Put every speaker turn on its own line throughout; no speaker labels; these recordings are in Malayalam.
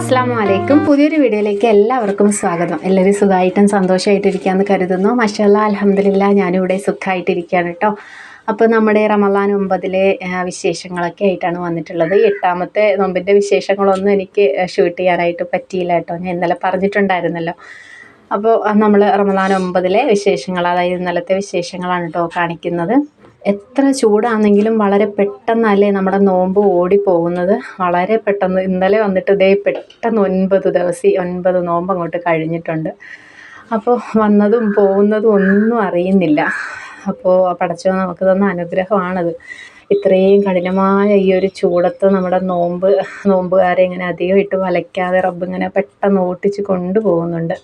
അസ്സാം വലൈക്കും പുതിയൊരു വീഡിയോയിലേക്ക് എല്ലാവർക്കും സ്വാഗതം. എല്ലാവരും സുഖമായിട്ടും സന്തോഷമായിട്ടിരിക്കുകയെന്ന് കരുതുന്നു. മഷല്ല അലഹമ്മദില്ല ഞാനിവിടെ സുഖമായിട്ടിരിക്കുകയാണ് കേട്ടോ. അപ്പോൾ നമ്മുടെ റമദാൻ ഒമ്പതിലെ വിശേഷങ്ങളൊക്കെ ആയിട്ടാണ് വന്നിട്ടുള്ളത്. എട്ടാമത്തെ നോമ്പിന്റെ വിശേഷങ്ങളൊന്നും എനിക്ക് ഷൂട്ട് ചെയ്യാനായിട്ട് പറ്റിയില്ല കേട്ടോ. ഞാൻ ഇന്നലെ പറഞ്ഞിട്ടുണ്ടായിരുന്നല്ലോ. അപ്പോൾ നമ്മൾ റമദാൻ ഒമ്പതിലെ വിശേഷങ്ങൾ അതായത് ഇന്നലത്തെ വിശേഷങ്ങളാണ് കേട്ടോ കാണിക്കുന്നത്. എത്ര ചൂടാണെങ്കിലും വളരെ പെട്ടെന്നല്ലേ നമ്മുടെ നോമ്പ് ഓടിപ്പോകുന്നത്. വളരെ പെട്ടെന്ന് ഇന്നലെ വന്നിട്ട് ഇതേ പെട്ടെന്ന് ഒൻപത് ദിവസം ഒൻപത് നോമ്പ് അങ്ങോട്ട് കഴിഞ്ഞിട്ടുണ്ട്. അപ്പോൾ വന്നതും പോകുന്നതും ഒന്നും അറിയുന്നില്ല. അപ്പോൾ പടച്ചോ നമുക്ക് തന്ന അനുഗ്രഹമാണത്. ഇത്രയും കഠിനമായ ഈ ഒരു ചൂടത്ത് നമ്മുടെ നോമ്പ് നോമ്പുകാരെ ഇങ്ങനെ അധികം ഇട്ട് വലയ്ക്കാതെ റബ്ബ് ഇങ്ങനെ പെട്ടെന്ന് ഓട്ടിച്ച് കൊണ്ടുപോകുന്നുണ്ട്.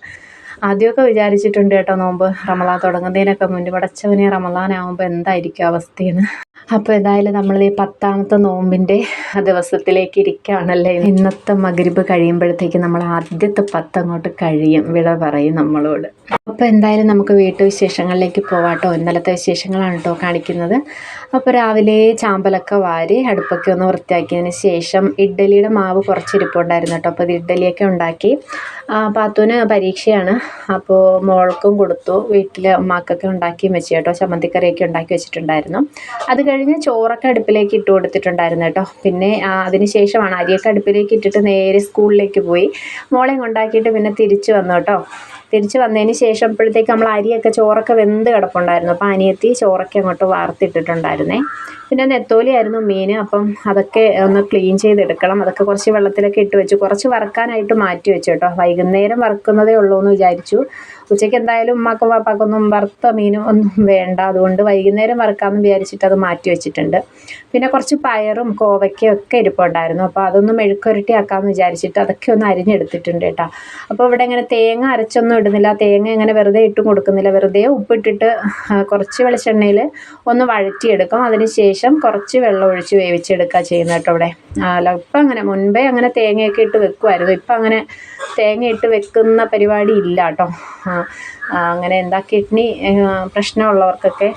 ആദ്യമൊക്കെ വിചാരിച്ചിട്ടുണ്ട് കേട്ടോ നോമ്പ് റമലാൻ തുടങ്ങുന്നതിനൊക്കെ മുന്നേ പടച്ചവനെ റമലാനാവുമ്പോൾ എന്തായിരിക്കും അവസ്ഥയെന്ന്. അപ്പോൾ ഏതായാലും നമ്മൾ ഈ പത്താമത്തെ നോമ്പിന്റെ ദിവസത്തിലേക്ക് ഇരിക്കുകയാണല്ലേ? ഇന്നത്തെ മകരിബ് കഴിയുമ്പോഴത്തേക്ക് നമ്മൾ ആദ്യത്തെ പത്ത് അങ്ങോട്ട് കഴിയും വിട പറയും നമ്മളോട്. അപ്പോൾ എന്തായാലും നമുക്ക് വീട്ടു വിശേഷങ്ങളിലേക്ക് പോവാട്ടോ. ഇന്നലത്തെ വിശേഷങ്ങളാണ് കേട്ടോ കാണിക്കുന്നത്. അപ്പോൾ രാവിലെ ചാമ്പലൊക്കെ വാരി അടുപ്പൊക്കെ ഒന്ന് വൃത്തിയാക്കിയതിന് ശേഷം ഇഡ്ഡലിയുടെ മാവ് കുറച്ച് ഇരിപ്പുണ്ടായിരുന്നു കേട്ടോ അപ്പോൾ ഇത് ഇഡ്ഡലിയൊക്കെ ഉണ്ടാക്കി. പാത്തൂന് പരീക്ഷയാണ്. അപ്പോൾ മോൾക്കും കൊടുത്തു. വീട്ടിൽ ഉമ്മാക്കൊക്കെ ഉണ്ടാക്കി വെച്ചു കേട്ടോ. ചമ്മന്തിക്കറിയൊക്കെ ഉണ്ടാക്കി വെച്ചിട്ടുണ്ടായിരുന്നു. അത് കഴിഞ്ഞ് ചോറൊക്കെ അടുപ്പിലേക്ക് ഇട്ട് കൊടുത്തിട്ടുണ്ടായിരുന്നു കേട്ടോ പിന്നെ അതിന് ശേഷമാണ് അരിയൊക്കെ അടുപ്പിലേക്ക് ഇട്ടിട്ട് നേരെ സ്കൂളിലേക്ക് പോയി. മോളെയും കൊണ്ടാക്കിയിട്ട് പിന്നെ തിരിച്ചു വന്നു കേട്ടോ തിരിച്ച് വന്നതിന് ശേഷം അപ്പോഴത്തേക്ക് നമ്മൾ അരിയൊക്കെ ചോറൊക്കെ വെന്ത് കിടപ്പുണ്ടായിരുന്നു. അപ്പോൾ അനിയത്തി ചോറൊക്കെ അങ്ങോട്ട് വാർത്തിട്ടിട്ടുണ്ടായിരുന്നേ. പിന്നെ നെത്തോലിയായിരുന്നു മീൻ. അപ്പം അതൊക്കെ ഒന്ന് ക്ലീൻ ചെയ്തെടുക്കണം. അതൊക്കെ കുറച്ച് വെള്ളത്തിലൊക്കെ ഇട്ട് വെച്ചു. കുറച്ച് വറക്കാനായിട്ട് മാറ്റി വെച്ചു കേട്ടോ. വൈകുന്നേരം വറക്കുന്നതേ ഉള്ളൂ എന്ന് വിചാരിച്ചു. ഉച്ചയ്ക്ക് എന്തായാലും ഉമ്മാക്കും പാപ്പാക്കൊന്നും വറുത്ത മീനും ഒന്നും വേണ്ട. അതുകൊണ്ട് വൈകുന്നേരം വറുക്കാമെന്ന് വിചാരിച്ചിട്ട് അത് മാറ്റി വെച്ചിട്ടുണ്ട്. പിന്നെ കുറച്ച് പയറും കോവയ്ക്കയും ഒക്കെ ഇരിപ്പുണ്ടായിരുന്നു. അപ്പോൾ അതൊന്നും മെഴുക്കുരട്ടി ആക്കാമെന്ന് വിചാരിച്ചിട്ട് അതൊക്കെ ഒന്ന് അരിഞ്ഞെടുത്തിട്ടുണ്ട് കേട്ടോ. അപ്പോൾ ഇവിടെ ഇങ്ങനെ തേങ്ങ അരച്ചൊന്നും ഇടുന്നില്ല. തേങ്ങ ഇങ്ങനെ വെറുതെ ഇട്ട് കൊടുക്കുന്നില്ല. വെറുതെ ഉപ്പിട്ടിട്ട് കുറച്ച് വെളിച്ചെണ്ണയിൽ ഒന്ന് വഴറ്റിയെടുക്കും. അതിന് ശേഷം കുറച്ച് വെള്ളം ഒഴിച്ച് വേവിച്ചെടുക്കുക ചെയ്യുന്നത് കേട്ടോ ഇവിടെ. അല്ല ഇപ്പം അങ്ങനെ മുൻപേ അങ്ങനെ തേങ്ങയൊക്കെ ഇട്ട് വെക്കുമായിരുന്നു ഇപ്പം അങ്ങനെ തേങ്ങ ഇട്ട് വെക്കുന്ന പരിപാടി ഇല്ല കേട്ടോ. അങ്ങനെ എന്താ കിഡ്നി പ്രശ്നമുള്ളവർക്കൊക്കെ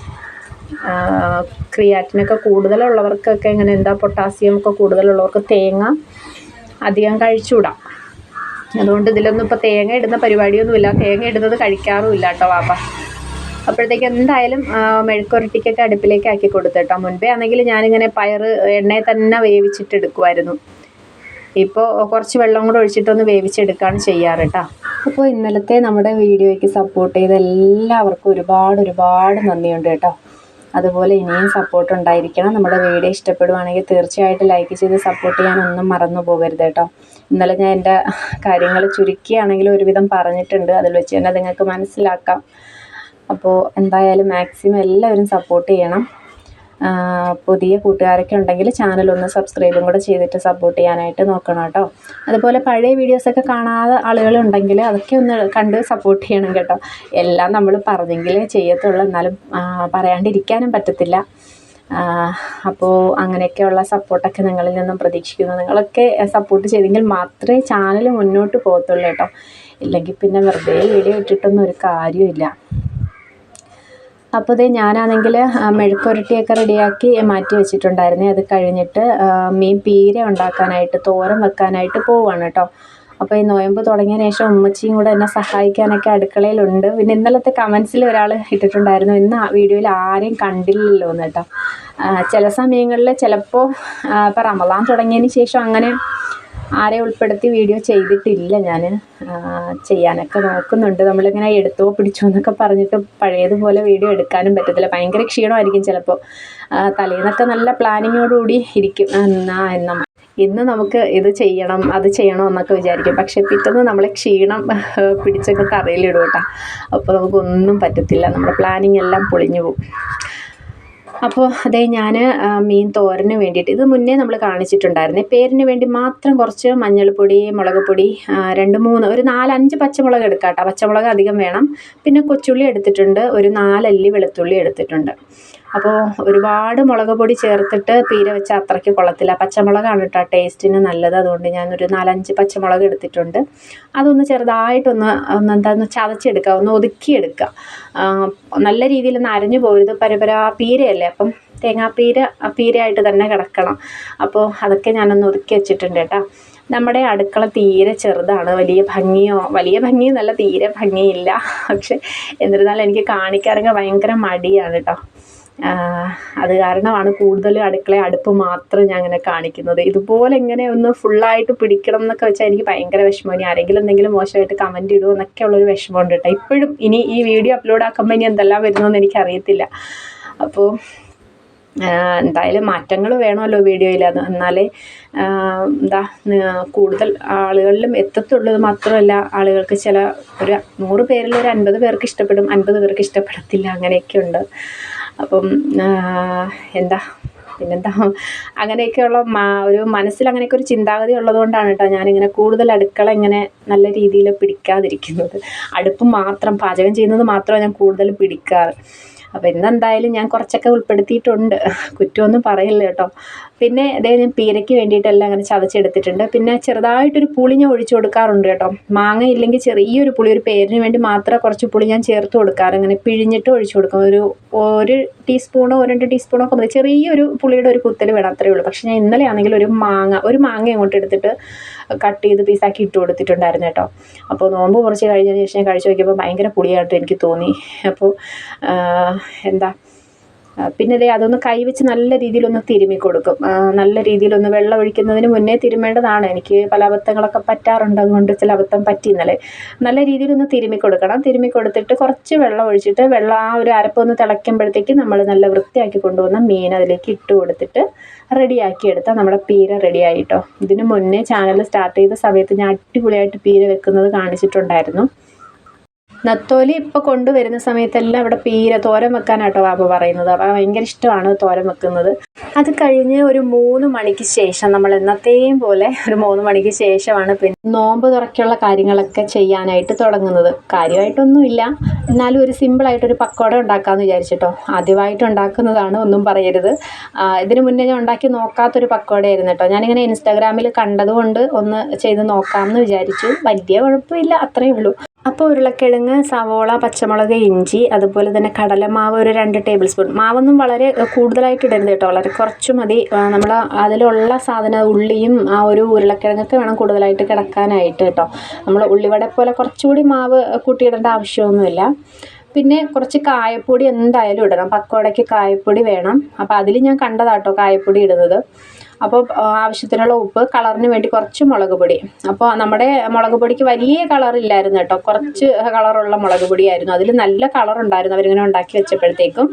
ക്രിയാറ്റിനൊക്കെ കൂടുതലുള്ളവർക്കൊക്കെ ഇങ്ങനെ എന്താ പൊട്ടാസ്യം ഒക്കെ കൂടുതലുള്ളവർക്ക് തേങ്ങ അധികം കഴിച്ചുകൂടാം. അതുകൊണ്ട് ഇതിലൊന്നും ഇപ്പോൾ തേങ്ങ ഇടുന്ന പരിപാടിയൊന്നുമില്ല. തേങ്ങ ഇടുന്നത് കഴിക്കാറുമില്ല കേട്ടോ വാപ്പ. അപ്പോഴത്തേക്ക് എന്തായാലും മെഴുക്കുരട്ടിക്കൊക്കെ അടുപ്പിലേക്ക് ആക്കി കൊടുത്തു കേട്ടോ. മുൻപേ ആണെങ്കിൽ ഞാനിങ്ങനെ പയർ എണ്ണയിൽ തന്നെ വേവിച്ചിട്ട് എടുക്കുമായിരുന്നു ഇപ്പോൾ കുറച്ച് വെള്ളം കൂടെ ഒഴിച്ചിട്ടൊന്ന് വേവിച്ചെടുക്കുകയാണ് ചെയ്യാറ് കേട്ടോ. അപ്പോൾ ഇന്നലത്തെ നമ്മുടെ വീഡിയോയ്ക്ക് സപ്പോർട്ട് ചെയ്ത എല്ലാവർക്കും ഒരുപാട് ഒരുപാട് നന്ദിയുണ്ട് കേട്ടോ. അതുപോലെ ഇനിയും സപ്പോർട്ട് ഉണ്ടായിരിക്കണം. നമ്മുടെ വീഡിയോ ഇഷ്ടപ്പെടുവാണെങ്കിൽ തീർച്ചയായിട്ടും ലൈക്ക് ചെയ്ത് സപ്പോർട്ട് ചെയ്യാൻ ഒന്നും മറന്നു പോകരുത് കേട്ടോ. ഇന്നലെ ഞാൻ എന്റെ കാര്യങ്ങൾ ചുരുക്കിയാണെങ്കിലും ഒരുവിധം പറഞ്ഞിട്ടുണ്ട്. അതിൽ വെച്ച് തന്നെ നിങ്ങൾക്ക് മനസ്സിലാക്കാം. അപ്പോൾ എന്തായാലും മാക്സിമം എല്ലാവരും സപ്പോർട്ട് ചെയ്യണം. പുതിയ കൂട്ടുകാരൊക്കെ ഉണ്ടെങ്കിൽ ചാനൽ ഒന്ന് സബ്സ്ക്രൈബും കൂടെ ചെയ്തിട്ട് സപ്പോർട്ട് ചെയ്യാനായിട്ട് നോക്കണം കേട്ടോ. അതുപോലെ പഴയ വീഡിയോസൊക്കെ കാണാതെ ആളുകളുണ്ടെങ്കിൽ അതൊക്കെ ഒന്ന് കണ്ട് സപ്പോർട്ട് ചെയ്യണം കേട്ടോ. എല്ലാം നമ്മൾ പറഞ്ഞെങ്കിലേ ചെയ്യത്തുള്ളൂ. എന്നാലും പറയാണ്ടിരിക്കാനും പറ്റത്തില്ല. അപ്പോൾ അങ്ങനെയൊക്കെയുള്ള സപ്പോർട്ടൊക്കെ നിങ്ങളിൽ നിന്നും പ്രതീക്ഷിക്കുന്നു. നിങ്ങളൊക്കെ സപ്പോർട്ട് ചെയ്തെങ്കിൽ മാത്രമേ ചാനൽ മുന്നോട്ട് പോകത്തുള്ളൂ കേട്ടോ. ഇല്ലെങ്കിൽ പിന്നെ വെറുതെ വീഡിയോ ഇട്ടിട്ടൊന്നും ഒരു കാര്യമില്ല അപ്പോൾ ഇതേ ഞാനാണെങ്കിൽ മെഴുക്കുരട്ടിയൊക്കെ റെഡിയാക്കി മാറ്റി വെച്ചിട്ടുണ്ടായിരുന്നേ. അത് കഴിഞ്ഞിട്ട് മീൻ പീര ഉണ്ടാക്കാനായിട്ട് തോരൻ വെക്കാനായിട്ട് പോവുകയാണ് കേട്ടോ. അപ്പോൾ ഈ നോയമ്പ് തുടങ്ങിയതിന് ശേഷം ഉമ്മച്ചിയും കൂടെ എന്നെ സഹായിക്കാനൊക്കെ അടുക്കളയിലുണ്ട്. പിന്നെ ഇന്നലത്തെ കമൻസിൽ ഒരാൾ ഇട്ടിട്ടുണ്ടായിരുന്നു. ഇന്ന് ആ വീഡിയോയിൽ ആരെയും കണ്ടില്ലല്ലോ എന്ന് കേട്ടോ. ചില സമയങ്ങളിൽ ചിലപ്പോൾ ഇപ്പോൾ റമദാൻ തുടങ്ങിയതിന് ശേഷം അങ്ങനെ ആരെ ഉൾപ്പെടുത്തി വീഡിയോ ചെയ്തിട്ടില്ല ഞാൻ ചെയ്യാനൊക്കെ നോക്കുന്നുണ്ട്. നമ്മളിങ്ങനെ എടുത്തോ പിടിച്ചോ എന്നൊക്കെ പറഞ്ഞിട്ട് പഴയതുപോലെ വീഡിയോ എടുക്കാനും പറ്റത്തില്ല. ഭയങ്കര ക്ഷീണമായിരിക്കും ചിലപ്പോൾ തലേന്നൊക്കെ നല്ല പ്ലാനിങ്ങോടുകൂടി ഇരിക്കും. എന്നാ എന്ന. ഇന്ന് നമുക്ക് ഇത് ചെയ്യണം അത് ചെയ്യണം എന്നൊക്കെ വിചാരിക്കും. പക്ഷേ പിറ്റേന്ന് നമ്മളെ ക്ഷീണം പിടിച്ചൊക്കെ തറയിലിടും കേട്ടോ. അപ്പോൾ നമുക്കൊന്നും പറ്റത്തില്ല. നമ്മുടെ പ്ലാനിങ് എല്ലാം പൊളിഞ്ഞു പോകും. അപ്പോൾ അതേ ഞാൻ മീൻ തോരന് വേണ്ടിയിട്ട്. ഇത് മുന്നേ നമ്മൾ കാണിച്ചിട്ടുണ്ടായിരുന്നേ. പേരിന് വേണ്ടി മാത്രം കുറച്ച് മഞ്ഞൾപ്പൊടി മുളക് പൊടി രണ്ട് മൂന്ന് ഒരു നാലഞ്ച് പച്ചമുളക് എടുക്കാം കേട്ടോ പച്ചമുളക് അധികം വേണം. പിന്നെ കൊച്ചുള്ളി എടുത്തിട്ടുണ്ട്. ഒരു നാലല്ലി വെളുത്തുള്ളി എടുത്തിട്ടുണ്ട്. അപ്പോൾ ഒരുപാട് മുളക് പൊടി ചേർത്തിട്ട് പീര വെച്ചാൽ അത്രയ്ക്ക് കൊള്ളത്തില്ല. പച്ചമുളകാണ് കേട്ടോ ടേസ്റ്റിന് നല്ലത്. അതുകൊണ്ട് ഞാനൊരു നാലഞ്ച് പച്ചമുളക് എടുത്തിട്ടുണ്ട്. അതൊന്ന് ചെറുതായിട്ടൊന്ന് ഒന്ന് എന്താന്ന് ചതച്ചെടുക്കുക ഒന്ന് ഒതുക്കിയെടുക്കുക നല്ല രീതിയിൽ ഒന്ന് അരഞ്ഞു പോരുത്. പരപരാ പീരയല്ലേ? അപ്പം തേങ്ങാപ്പീര പീരയായിട്ട് തന്നെ കിടക്കണം. അപ്പോൾ അതൊക്കെ ഞാനൊന്ന് ഒതുക്കി വെച്ചിട്ടുണ്ട് കേട്ടോ നമ്മുടെ അടുക്കള തീരെ ചെറുതാണ്. വലിയ ഭംഗിയോ വലിയ ഭംഗിയെന്നല്ല തീരെ ഭംഗിയില്ല. പക്ഷെ എന്നിരുന്നാലും എനിക്ക് കാണിക്കാനൊക്കെ ഭയങ്കര മടിയാണ് കേട്ടോ അത് കാരണമാണ് കൂടുതലും അടുക്കള അടുപ്പ് മാത്രം ഞാൻ അങ്ങനെ കാണിക്കുന്നത്. ഇതുപോലെ ഇങ്ങനെ ഒന്ന് ഫുള്ളായിട്ട് പിടിക്കണം എന്നൊക്കെ വെച്ചാൽ എനിക്ക് ഭയങ്കര വിഷമം. ഇനി ആരെങ്കിലും എന്തെങ്കിലും മോശമായിട്ട് കമന്റ് ഇടുമോ എന്നൊക്കെ ഉള്ളൊരു വിഷമമുണ്ട് കേട്ടോ ഇപ്പോഴും ഇനി ഈ വീഡിയോ അപ്ലോഡ് ആക്കുമ്പോൾ ഇനി എന്തെല്ലാം വരുന്നതെന്ന് എനിക്കറിയത്തില്ല അപ്പോൾ എന്തായാലും മാറ്റങ്ങൾ വേണമല്ലോ വീഡിയോയിൽ അത് എന്നാലേ എന്താ കൂടുതൽ ആളുകളിലും എത്തത്തുള്ളത് മാത്രമല്ല ആളുകൾക്ക് ചില ഒരു നൂറ് പേരിൽ ഒരു അൻപത് പേർക്ക് ഇഷ്ടപ്പെടും അൻപത് പേർക്ക് ഇഷ്ടപ്പെടത്തില്ല അങ്ങനെയൊക്കെ ഉണ്ട്. അപ്പം എന്താ പിന്നെന്താ അങ്ങനെയൊക്കെയുള്ള ഒരു മനസ്സിൽ അങ്ങനെയൊക്കെ ഒരു ചിന്താഗതി ഉള്ളതുകൊണ്ടാണ് കേട്ടോ ഞാനിങ്ങനെ കൂടുതൽ അടുക്കള ഇങ്ങനെ നല്ല രീതിയിൽ പിടിക്കാതിരിക്കുന്നത്. അടുപ്പ് മാത്രം പാചകം ചെയ്യുന്നത് മാത്രമാണ് ഞാൻ കൂടുതൽ പിടിക്കാറ്. അപ്പോൾ ഇന്നെന്തായാലും ഞാൻ കുറച്ചൊക്കെ ഉൾപ്പെടുത്തിയിട്ടുണ്ട്. കുറ്റമൊന്നും പറയില്ല കേട്ടോ. പിന്നെ അതേ ഞാൻ പീരയ്ക്ക് വേണ്ടിയിട്ടെല്ലാം അങ്ങനെ ചതച്ചെടുത്തിട്ടുണ്ട്. പിന്നെ ചെറുതായിട്ടൊരു പുളി ഞാൻ ഒഴിച്ചു കൊടുക്കാറുണ്ട് കേട്ടോ. മാങ്ങ ഇല്ലെങ്കിൽ ചെറിയൊരു പുളി ഒരു പേരിന് വേണ്ടി മാത്രം കുറച്ച് പുളി ഞാൻ ചേർത്ത് കൊടുക്കാറ്. അങ്ങനെ പിഴിഞ്ഞിട്ട് ഒഴിച്ചു കൊടുക്കും. ഒരു ഒരു ടീസ്പൂണോ രണ്ട് ടീസ്പൂണോ ഒക്കെ മതി. ചെറിയൊരു പുളിയുടെ ഒരു കുത്തൽ വേണം അത്രയേ ഉള്ളൂ. പക്ഷേ ഞാൻ ഇന്നലെ ആണെങ്കിൽ ഒരു മാങ്ങ ഒരു മാങ്ങ അങ്ങോട്ട് എടുത്തിട്ട് കട്ട് ചെയ്ത് പീസാക്കി ഇട്ട് കൊടുത്തിട്ടുണ്ടായിരുന്നു കേട്ടോ. അപ്പോൾ നോമ്പ് കുറച്ച് കഴിഞ്ഞതിന് ശേഷം കഴിച്ച് നോക്കിയപ്പോൾ ഭയങ്കര പുളിയായിട്ട് എനിക്ക് തോന്നി. അപ്പോൾ എന്താ പിന്നെ ദേ അതൊന്ന് കൈവച്ച് നല്ല രീതിയിലൊന്ന് തിരുമ്മി കൊടുക്കും. നല്ല രീതിയിലൊന്ന് വെള്ളം ഒഴിക്കുന്നതിന് മുന്നേ തിരുമേണ്ടതാണ്. എനിക്ക് പല അബദ്ധങ്ങളൊക്കെ പറ്റാറുണ്ട്. അതുകൊണ്ട് ചില അബദ്ധം പറ്റി ഇന്നലെ. നല്ല രീതിയിലൊന്ന് തിരുമ്മി കൊടുക്കണം. തിരുമ്മി കൊടുത്തിട്ട് കുറച്ച് വെള്ളം ഒഴിച്ചിട്ട് വെള്ളം ആ ഒരു അരപ്പൊന്ന് തിളയ്ക്കുമ്പോഴത്തേക്ക് നമ്മൾ നല്ല വൃത്തിയാക്കി കൊണ്ടുവന്ന മീൻ അതിലേക്ക് ഇട്ട് കൊടുത്തിട്ട് റെഡിയാക്കി എടുത്താൽ നമ്മുടെ പീര റെഡിയായിട്ടോ. ഇതിനു മുന്നേ ചാനൽ സ്റ്റാർട്ട് ചെയ്ത സമയത്ത് ഞാൻ അടിപൊളിയായിട്ട് പീര വെക്കുന്നത് കാണിച്ചിട്ടുണ്ടായിരുന്നു. നത്തോലി ഇപ്പോൾ കൊണ്ടുവരുന്ന സമയത്തെല്ലാം അവിടെ പീര തോരൻ വെക്കാനാട്ടോ വാപ്പ പറയുന്നത്. അപ്പൊ ഭയങ്കര ഇഷ്ടമാണ് തോരൻ വെക്കുന്നത്. അത് കഴിഞ്ഞ് ഒരു മൂന്ന് മണിക്ക് ശേഷം നമ്മൾ എന്നത്തെയും പോലെ ഒരു മൂന്ന് മണിക്ക് ശേഷമാണ് പിന്നെ നോമ്പ് തുറക്കുള്ള കാര്യങ്ങളൊക്കെ ചെയ്യാനായിട്ട് തുടങ്ങുന്നത്. കാര്യമായിട്ടൊന്നുമില്ല. എന്നാലും ഒരു സിമ്പിളായിട്ടൊരു പക്കോട ഉണ്ടാക്കാമെന്ന് വിചാരിച്ചിട്ടോ. ആദ്യമായിട്ട് ഉണ്ടാക്കുന്നതാണ് ഒന്നും പറയരുത്. ഇതിനു മുന്നേ ഞാൻ ഉണ്ടാക്കി നോക്കാത്തൊരു പക്കോടയായിരുന്നു കേട്ടോ. ഞാനിങ്ങനെ ഇൻസ്റ്റാഗ്രാമിൽ കണ്ടതുകൊണ്ട് ഒന്ന് ചെയ്ത് നോക്കാമെന്ന് വിചാരിച്ചു. വലിയ കുഴപ്പമില്ല അത്രയേ ഉള്ളൂ. അപ്പോൾ ഉരുളക്കിഴങ്ങ് സവോള പച്ചമുളക് ഇഞ്ചി അതുപോലെ തന്നെ കടലമാവ് ഒരു രണ്ട് ടേബിൾ സ്പൂൺ മാവൊന്നും വളരെ കൂടുതലായിട്ട് ഇടരുത് കേട്ടോ. വളരെ കുറച്ച് മതി. നമ്മൾ അതിലുള്ള സാധനം ഉള്ളിയും ആ ഒരു ഉരുളക്കിഴങ്ങൊക്കെ വേണം കൂടുതലായിട്ട് കിടക്കാനായിട്ട് കേട്ടോ. നമ്മൾ ഉള്ളിവട പോലെ കുറച്ചുകൂടി മാവ് കൂട്ടിയിടേണ്ട ആവശ്യമൊന്നുമില്ല. പിന്നെ കുറച്ച് കായപ്പൊടി എന്തായാലും ഇടണം. പക്കോടയ്ക്ക് കായപ്പൊടി വേണം. അപ്പോൾ അതിൽ ഞാൻ കണ്ടതാട്ടോ കായപ്പൊടി ഇടുന്നത്. അപ്പോൾ ആവശ്യത്തിനുള്ള ഉപ്പ് കളറിന് വേണ്ടി കുറച്ച് മുളക് പൊടി. അപ്പോൾ നമ്മുടെ മുളക് പൊടിക്ക് വലിയ കളറില്ലായിരുന്നു കേട്ടോ. കുറച്ച് കളറുള്ള മുളക് പൊടിയായിരുന്നു. അതിൽ നല്ല കളറുണ്ടായിരുന്നു അവരിങ്ങനെ ഉണ്ടാക്കി വെച്ചപ്പോഴത്തേക്കും.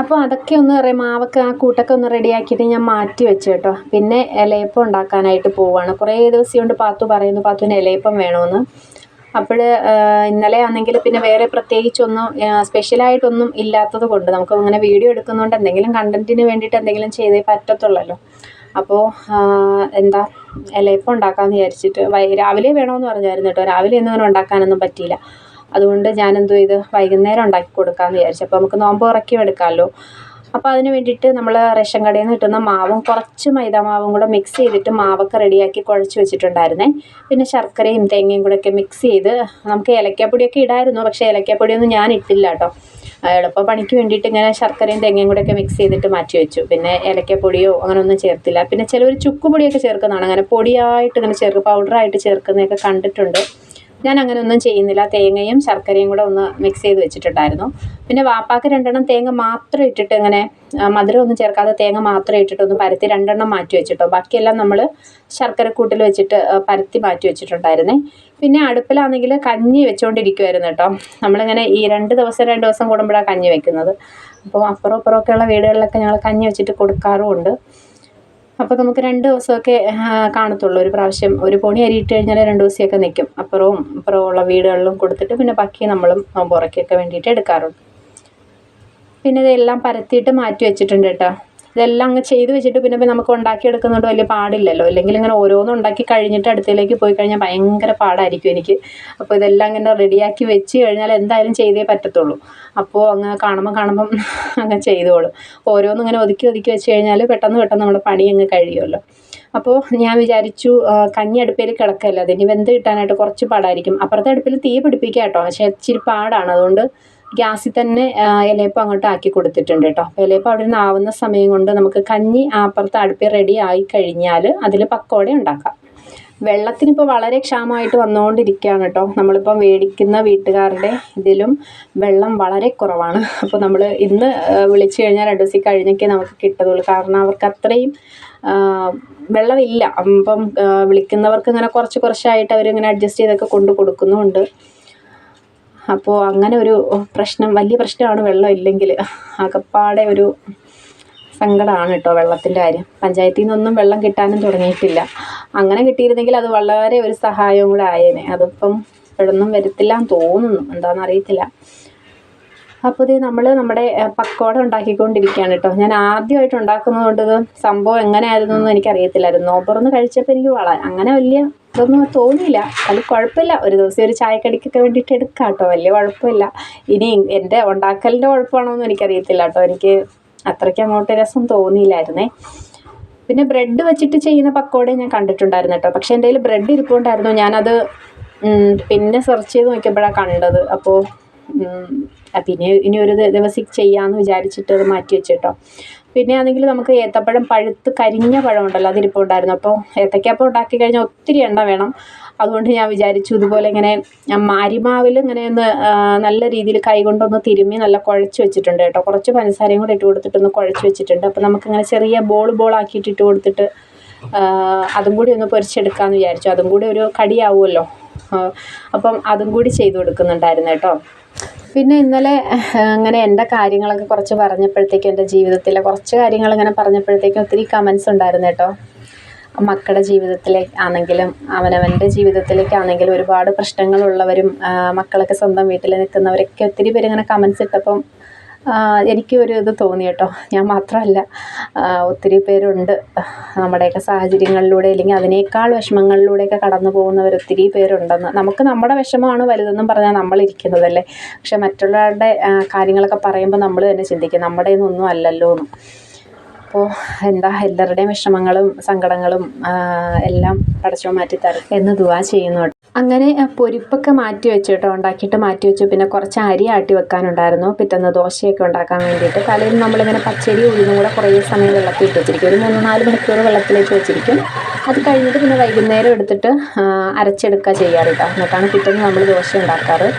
അപ്പോൾ അതൊക്കെ ഒന്ന് പറയാം മാവൊക്കെ ആ കൂട്ടൊക്കെ ഒന്ന് റെഡിയാക്കിയിട്ട് ഞാൻ മാറ്റി വെച്ചു കേട്ടോ. പിന്നെ ഇലയപ്പം ഉണ്ടാക്കാനായിട്ട് പോവുകയാണ് കുറേ ദിവസം കൊണ്ട് പാത്തു പറയുന്നു പാത്തുവിന് ഇലയപ്പം വേണമെന്ന് അപ്പോൾ ഇന്നലെ ആണെങ്കിൽ പിന്നെ വേറെ പ്രത്യേകിച്ചൊന്നും സ്പെഷ്യലായിട്ടൊന്നും ഇല്ലാത്തത് കൊണ്ട് നമുക്ക് അങ്ങനെ വീഡിയോ എടുക്കുന്നതുകൊണ്ട് എന്തെങ്കിലും കണ്ടന്റിന് വേണ്ടിയിട്ട് എന്തെങ്കിലും ചെയ്തേ പറ്റത്തുള്ളല്ലോ. അപ്പോൾ എന്താ ഇലയപ്പം ഉണ്ടാക്കാമെന്ന് വിചാരിച്ചിട്ട് രാവിലെ വേണമെന്ന് പറഞ്ഞായിരുന്നു കേട്ടോ. രാവിലെ ഒന്നും അങ്ങനെ ഉണ്ടാക്കാനൊന്നും പറ്റിയില്ല. അതുകൊണ്ട് ഞാൻ എന്തോ ചെയ്ത് വൈകുന്നേരം ഉണ്ടാക്കി കൊടുക്കാമെന്ന് വിചാരിച്ചു. അപ്പോൾ നമുക്ക് നോമ്പ് ഉറക്കി എടുക്കാമല്ലോ അപ്പോൾ അതിന് വേണ്ടിയിട്ട് നമ്മൾ റേഷൻ കടയിൽ നിന്ന് കിട്ടുന്ന മാവും കുറച്ച് മൈദ മാവും കൂടെ മിക്സ് ചെയ്തിട്ട് മാവൊക്കെ റെഡിയാക്കി കുഴച്ച് വെച്ചിട്ടുണ്ടായിരുന്നേ. പിന്നെ ശർക്കരയും തേങ്ങയും കൂടെയൊക്കെ മിക്സ് ചെയ്ത് നമുക്ക് ഏലക്കാപ്പൊടിയൊക്കെ ഇടായിരുന്നു. പക്ഷേ ഏലക്കാപ്പൊടിയൊന്നും ഞാൻ ഇട്ടില്ല കേട്ടോ. എളുപ്പ പണിക്ക് വേണ്ടിയിട്ട് ഇങ്ങനെ ശർക്കരയും തേങ്ങയും കൂടെ ഒക്കെ മിക്സ് ചെയ്തിട്ട് മാറ്റി വെച്ചു. പിന്നെ ഏലക്കപ്പൊടിയോ അങ്ങനെ ഒന്നും ചേർത്തില്ല. പിന്നെ ചിലർ ചുക്കുപൊടിയൊക്കെ ചേർക്കുന്നതാണ്. അങ്ങനെ പൊടിയായിട്ട് ഇങ്ങനെ ചേർക്കും പൗഡറായിട്ട് ചേർക്കുന്നതൊക്കെ കണ്ടിട്ടുണ്ട്. ഞാൻ അങ്ങനെ ഒന്നും ചെയ്യുന്നില്ല. തേങ്ങയും ശർക്കരയും കൂടെ ഒന്ന് മിക്സ് ചെയ്ത് വെച്ചിട്ടുണ്ടായിരുന്നു. പിന്നെ വാപ്പാക്ക് രണ്ടെണ്ണം തേങ്ങ മാത്രം ഇട്ടിട്ട് ഇങ്ങനെ മധുരം ഒന്നും ചേർക്കാതെ തേങ്ങ മാത്രം ഇട്ടിട്ട് ഒന്ന് പരത്തി രണ്ടെണ്ണം മാറ്റി വെച്ചിട്ടോ. ബാക്കിയെല്ലാം നമ്മൾ ശർക്കരക്കൂട്ടിൽ വെച്ചിട്ട് പരത്തി മാറ്റി വെച്ചിട്ടുണ്ടായിരുന്നേ. പിന്നെ അടുപ്പിലാണെങ്കിൽ കഞ്ഞി വെച്ചുകൊണ്ടിരിക്കുമായിരുന്നു കേട്ടോ. നമ്മളിങ്ങനെ ഈ രണ്ട് ദിവസം രണ്ട് ദിവസം കൂടുമ്പോഴാണ് കഞ്ഞി വെക്കുന്നത്. അപ്പോൾ അപ്പുറം അപ്പുറമൊക്കെയുള്ള വീടുകളിലൊക്കെ ഞങ്ങൾ കഞ്ഞി വെച്ചിട്ട് കൊടുക്കാറുമുണ്ട്. അപ്പോൾ നമുക്ക് രണ്ട് ദിവസമൊക്കെ കാണത്തുള്ളൂ. ഒരു പ്രാവശ്യം ഒരു പൊണി അരി ഇട്ട് കഴിഞ്ഞാൽ രണ്ട് ദിവസമൊക്കെ നിൽക്കും അപ്പുറവും ഉള്ള വീടുകളിലും കൊടുത്തിട്ട് പിന്നെ ബാക്കി നമ്മളും പുറക്കൊക്കെ വേണ്ടിയിട്ട് എടുക്കാറുണ്ട്. പിന്നെ ഇതെല്ലാം പരത്തിയിട്ട് മാറ്റി വെച്ചിട്ടുണ്ട് കേട്ടോ. ഇതെല്ലാം അങ്ങ് ചെയ്ത് വെച്ചിട്ട് പിന്നെ നമുക്ക് ഉണ്ടാക്കിയെടുക്കുന്നതുകൊണ്ട് വലിയ പാടില്ലല്ലോ. അല്ലെങ്കിൽ ഇങ്ങനെ ഓരോന്നും ഉണ്ടാക്കി കഴിഞ്ഞിട്ട് അടുത്തേക്ക് പോയി കഴിഞ്ഞാൽ ഭയങ്കര പാടായിരിക്കും എനിക്ക്. അപ്പോൾ ഇതെല്ലാം ഇങ്ങനെ റെഡിയാക്കി വെച്ച് കഴിഞ്ഞാൽ എന്തായാലും ചെയ്തേ പറ്റത്തുള്ളൂ. അപ്പോൾ അങ്ങ് കാണുമ്പോൾ കാണുമ്പം അങ്ങ് ചെയ്തോളും. ഓരോന്നും ഇങ്ങനെ ഒതുക്കി ഒതുക്കി വെച്ച് കഴിഞ്ഞാൽ പെട്ടെന്ന് പെട്ടെന്ന് നമ്മുടെ പണി അങ്ങ് കഴിയുമല്ലോ. അപ്പോൾ ഞാൻ വിചാരിച്ചു കഞ്ഞി അടുപ്പിൽ കിടക്കല്ല. അതിന് വെന്ത് കിട്ടാനായിട്ട് കുറച്ച് പാടായിരിക്കും. അപ്പുറത്തെ അടുപ്പിൽ തീ പിടിപ്പിക്കാം കേട്ടോ. പക്ഷേ ഇച്ചിരി പാടാണ്. അതുകൊണ്ട് ഗ്യാസിൽ തന്നെ ഇലയപ്പം അങ്ങോട്ട് ആക്കി കൊടുത്തിട്ടുണ്ട് കേട്ടോ. അപ്പോൾ ഇലയപ്പം അവിടെ നിന്ന് ആവുന്ന സമയം കൊണ്ട് നമുക്ക് കഞ്ഞി അപ്പുറത്ത് അടുപ്പിൽ റെഡി ആയി കഴിഞ്ഞാൽ അതിൽ പക്കോട ഉണ്ടാക്കാം. വെള്ളത്തിനിപ്പോൾ വളരെ ക്ഷാമമായിട്ട് വന്നുകൊണ്ടിരിക്കുകയാണ് കേട്ടോ. നമ്മളിപ്പോൾ മേടിക്കുന്ന വീട്ടുകാരുടെ ഇതിലും വെള്ളം വളരെ കുറവാണ്. അപ്പോൾ നമ്മൾ ഇന്ന് വിളിച്ചു കഴിഞ്ഞാൽ രണ്ട് ദിവസം കഴിഞ്ഞൊക്കെ നമുക്ക് കിട്ടത്തുള്ളൂ. കാരണം അവർക്ക് അത്രയും വെള്ളമില്ല. അപ്പം വിളിക്കുന്നവർക്ക് ഇങ്ങനെ കുറച്ച് കുറച്ചായിട്ട് അവരിങ്ങനെ അഡ്ജസ്റ്റ് ചെയ്തൊക്കെ കൊണ്ട് കൊടുക്കുന്നുമുണ്ട്. അപ്പോൾ അങ്ങനെ ഒരു പ്രശ്നം വലിയ പ്രശ്നമാണ് വെള്ളം ഇല്ലെങ്കിൽ ആകപ്പാടെ ഒരു സങ്കടമാണ് കേട്ടോ വെള്ളത്തിന്റെ കാര്യം. പഞ്ചായത്തിൽ നിന്നൊന്നും വെള്ളം കിട്ടാനും തുടങ്ങിയിട്ടില്ല. അങ്ങനെ കിട്ടിയിരുന്നെങ്കിൽ അത് വളരെ ഒരു സഹായവും കൂടെ ആയേനെ. അതിപ്പം ഇവിടൊന്നും വരത്തില്ല എന്ന് തോന്നുന്നു. എന്താണെന്ന് അറിയത്തില്ല. അപ്പോൾ ഇത് നമ്മൾ നമ്മുടെ പക്കോട ഉണ്ടാക്കിക്കൊണ്ടിരിക്കുകയാണ് കേട്ടോ ഞാൻ ആദ്യമായിട്ട് ഉണ്ടാക്കുന്നതുകൊണ്ട് ഇത് സംഭവം എങ്ങനെയായിരുന്നു എന്ന് എനിക്കറിയത്തില്ലായിരുന്നു. നോമ്പുറന്ന് കഴിച്ചപ്പോൾ എനിക്ക് വളരെ അങ്ങനെ വലിയ ഇതൊന്നും തോന്നിയില്ല. അത് കുഴപ്പമില്ല ഒരു ദിവസം ഒരു ചായക്കടിക്കൊക്കെ വേണ്ടിയിട്ട് എടുക്കാം കേട്ടോ വലിയ കുഴപ്പമില്ല ഇനി എന്റെ ഉണ്ടാക്കലിന്റെ കുഴപ്പമാണോ എന്ന് എനിക്കറിയത്തില്ല കേട്ടോ എനിക്ക് അത്രയ്ക്ക് അങ്ങോട്ട് രസം തോന്നിയില്ലായിരുന്നേ. പിന്നെ ബ്രെഡ് വെച്ചിട്ട് ചെയ്യുന്ന പക്കോടെ ഞാൻ കണ്ടിട്ടുണ്ടായിരുന്നു കേട്ടോ പക്ഷേ എന്റെ കയ്യിൽ ബ്രെഡ് ഇരിപ്പുണ്ടായിരുന്നു. ഞാനത് പിന്നെ സെർച്ച് ചെയ്ത് നോക്കിയപ്പോഴാണ് കണ്ടത്. അപ്പോൾ പിന്നെ ഇനി ഒരു ദിവസം ചെയ്യാമെന്ന് വിചാരിച്ചിട്ട് അത് മാറ്റി വെച്ചിട്ടോ. പിന്നെ ആണെങ്കിൽ നമുക്ക് ഏത്തപ്പഴം പഴുത്ത് കരിഞ്ഞ പഴം ഉണ്ടല്ലോ അതിരിപ്പുണ്ടായിരുന്നു അപ്പോൾ ഏത്തക്കപ്പം ഉണ്ടാക്കി കഴിഞ്ഞാൽ ഒത്തിരി എണ്ണ വേണം. അതുകൊണ്ട് ഞാൻ വിചാരിച്ചു ഇതുപോലെ ഇങ്ങനെ ഞാൻ അരിമാവിൽ ഇങ്ങനെ ഒന്ന് നല്ല രീതിയിൽ കൈകൊണ്ടൊന്ന് തിരുമ്മി നല്ല കുഴച്ച് വെച്ചിട്ടുണ്ട് കേട്ടോ. കുറച്ച് പഞ്ചസാരയും കൂടെ ഇട്ട് കൊടുത്തിട്ടൊന്ന് കുഴച്ച് വെച്ചിട്ടുണ്ട്. അപ്പോൾ നമുക്കിങ്ങനെ ചെറിയ ബോൾ ബോൾ ആക്കിയിട്ട് ഇട്ട് കൊടുത്തിട്ട് അതും കൂടി ഒന്ന് പൊരിച്ചെടുക്കാമെന്ന് വിചാരിച്ചു. അതും കൂടി ഒരു കടിയാവുമല്ലോ. അപ്പം അതും കൂടി ചെയ്ത് കൊടുക്കുന്നുണ്ടായിരുന്നു കേട്ടോ. പിന്നെ ഇന്നലെ അങ്ങനെ എന്റെ കാര്യങ്ങളൊക്കെ കുറച്ച് പറഞ്ഞപ്പോഴത്തേക്കും എന്റെ ജീവിതത്തിലെ കുറച്ച് കാര്യങ്ങൾ ഇങ്ങനെ പറഞ്ഞപ്പോഴത്തേക്കും ഒത്തിരി കമൻസ് ഉണ്ടായിരുന്നു കേട്ടോ. മക്കളുടെ ജീവിതത്തിലെ ആണെങ്കിലും അവനവന്റെ ജീവിതത്തിലേക്കാണെങ്കിലും ഒരുപാട് പ്രശ്നങ്ങളുള്ളവരും മക്കളൊക്കെ സ്വന്തം വീട്ടിൽ നിൽക്കുന്നവരൊക്കെ ഒത്തിരി പേര് ഇങ്ങനെ കമൻസ് ഇട്ടപ്പം എനിക്ക് ഒരു ഇത് തോന്നി കേട്ടോ. ഞാൻ മാത്രമല്ല ഒത്തിരി പേരുണ്ട്. നമ്മുടെയൊക്കെ സാഹചര്യങ്ങളിലൂടെ അല്ലെങ്കിൽ അതിനേക്കാൾ വിഷമങ്ങളിലൂടെയൊക്കെ കടന്നു പോകുന്നവർ ഒത്തിരി പേരുണ്ടെന്ന്. നമുക്ക് നമ്മുടെ വിഷമമാണ് വലുതെന്നും പറഞ്ഞാൽ നമ്മളിരിക്കുന്നതല്ലേ പക്ഷെ മറ്റുള്ളവരുടെ കാര്യങ്ങളൊക്കെ പറയുമ്പോൾ നമ്മൾ തന്നെ ചിന്തിക്കും നമ്മുടെ ഒന്നും അല്ലല്ലോ എന്ന്. അപ്പോൾ എന്താ എല്ലാവരുടെയും വിഷമങ്ങളും സങ്കടങ്ങളും എല്ലാം പടച്ചോ മാറ്റി തരും എന്ന് ദുവാ ചെയ്യുന്നു. അങ്ങനെ പൊരിപ്പൊക്കെ മാറ്റി വെച്ചു കേട്ടോ ഉണ്ടാക്കിയിട്ട് മാറ്റി വെച്ചു. പിന്നെ കുറച്ച് അരി ആട്ടി വെക്കാനുണ്ടായിരുന്നു. പിറ്റേന്ന് ദോശയൊക്കെ ഉണ്ടാക്കാൻ വേണ്ടിയിട്ട്. തലേന്ന് നമ്മളിങ്ങനെ പച്ചരി ഉഴുന്നും കൂടെ കുറേ സമയം വെള്ളത്തിൽ ഇട്ട് വെച്ചിരിക്കും. ഒരു മൂന്ന് നാല് മണിക്കൂർ വെള്ളത്തിലേക്ക് വെച്ചിരിക്കും. അത് കഴിഞ്ഞിട്ട് പിന്നെ വൈകുന്നേരം എടുത്തിട്ട് അരച്ചെടുക്കുക ചെയ്യാറ് കേട്ടോ എന്നിട്ടാണ് പിറ്റേന്ന് നമ്മൾ ദോശ ഉണ്ടാക്കാറ്.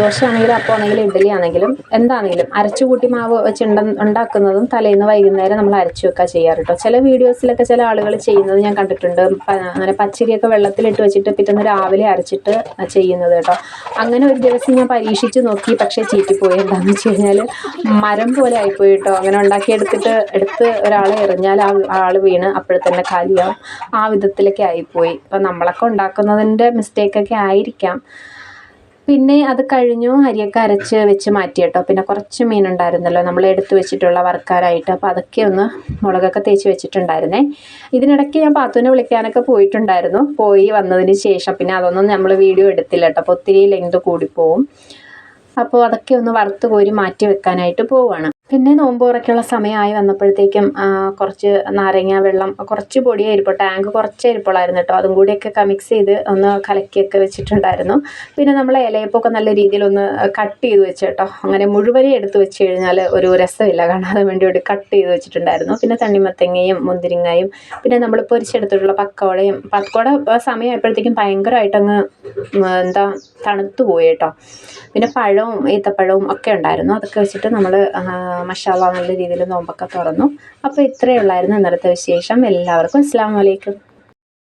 ദോശ ദോശയാണെങ്കിലും അപ്പോൾ ആണെങ്കിലും ഇഡ്ഡലി ആണെങ്കിലും എന്താണെങ്കിലും അരച്ചു കൂട്ടി മാവ് വെച്ച് ഉണ്ട ഉണ്ടാക്കുന്നതും തലേന്ന് വൈകുന്നേരം നമ്മൾ അരച്ചു വെക്കുക ചെയ്യാറ് കേട്ടോ ചില വീഡിയോസിലൊക്കെ ചില ആളുകൾ ചെയ്യുന്നത് ഞാൻ കണ്ടിട്ടുണ്ട്. അങ്ങനെ പച്ചരിയൊക്കെ വെള്ളത്തിലിട്ട് വെച്ചിട്ട് പിറ്റേന്ന് രാവിലെ അരച്ചിട്ട് ചെയ്യുന്നത് കേട്ടോ. അങ്ങനെ ഒരു ദിവസം ഞാൻ പരീക്ഷിച്ച് നോക്കി പക്ഷേ ചീറ്റിപ്പോയി എന്താണെന്ന് വെച്ച് കഴിഞ്ഞാൽ മരം പോലെ ആയിപ്പോയി കേട്ടോ. അങ്ങനെ ഉണ്ടാക്കിയെടുത്തിട്ട് എടുത്ത് ഒരാളെ എറിഞ്ഞാൽ ആ ആൾ വീണ് അപ്പോഴത്തന്നെ കാലിയാവും. ആ വിധത്തിലൊക്കെ ആയിപ്പോയി. അപ്പം നമ്മളൊക്കെ ഉണ്ടാക്കുന്നതിന്റെ മിസ്റ്റേക്കൊക്കെ ആയിരിക്കാം. പിന്നെ അത് കഴിഞ്ഞു അരിയൊക്കെ അരച്ച് വെച്ച് മാറ്റി കേട്ടോ പിന്നെ കുറച്ച് മീൻ ഉണ്ടായിരുന്നല്ലോ നമ്മൾ എടുത്തു വെച്ചിട്ടുള്ള വറുക്കാനായിട്ട്. അപ്പോൾ അതൊക്കെ ഒന്ന് മുളകൊക്കെ തേച്ച് വെച്ചിട്ടുണ്ടായിരുന്നേ. ഇതിനിടയ്ക്ക് ഞാൻ പാത്തുവിനെ വിളിക്കാനൊക്കെ പോയിട്ടുണ്ടായിരുന്നു. പോയി വന്നതിന് ശേഷം. പിന്നെ അതൊന്നും നമ്മൾ വീഡിയോ എടുത്തില്ല കേട്ടോ. അപ്പോൾ ഒത്തിരി ലെങ്ത് കൂടിപ്പോവും. അപ്പോൾ അതൊക്കെ ഒന്ന് വറുത്ത് കോരി മാറ്റി വെക്കാനായിട്ട് പോവുകയാണ് പിന്നെ നോമ്പ് തുറയ്ക്കുള്ള സമയമായി വന്നപ്പോഴത്തേക്കും കുറച്ച് നാരങ്ങ വെള്ളം കുറച്ച് പൊടിയേ ഇരിപ്പോൾ ടാങ്ക് കുറച്ചേ ഇരിപ്പുള്ളായിരുന്നു കേട്ടോ. അതും കൂടിയൊക്കെ മിക്സ് ചെയ്ത് ഒന്ന് കലക്കിയൊക്കെ വെച്ചിട്ടുണ്ടായിരുന്നു. പിന്നെ നമ്മൾ ഇലയപ്പൊക്കെ നല്ല രീതിയിലൊന്ന് കട്ട് ചെയ്ത് വെച്ച് കേട്ടോ. അങ്ങനെ മുഴുവനെ എടുത്ത് വെച്ച് കഴിഞ്ഞാൽ ഒരു രസമില്ല. കാണാതെ വേണ്ടി ഒരു കട്ട് ചെയ്ത് വെച്ചിട്ടുണ്ടായിരുന്നു. പിന്നെ തണ്ണിമത്തങ്ങയും മുന്തിരിങ്ങയും പിന്നെ നമ്മൾ പൊരിച്ചെടുത്തിട്ടുള്ള പക്കോടയും പക്കോട സമയമായപ്പോഴത്തേക്കും ഭയങ്കരമായിട്ടങ്ങ് എന്താ തണുത്തു പോയി കേട്ടോ. പിന്നെ പഴവും ഈത്തപ്പഴവും ഒക്കെ ഉണ്ടായിരുന്നു. അതൊക്കെ വെച്ചിട്ട് നമ്മൾ മഷാല നല്ല രീതിയിൽ നോമ്പൊക്കെ തുറന്നു. അപ്പോൾ ഇത്രയേ ഉള്ളായിരുന്നു ഇന്നലത്തെ വിശേഷം. എല്ലാവർക്കും അസ്സാം വലൈക്കും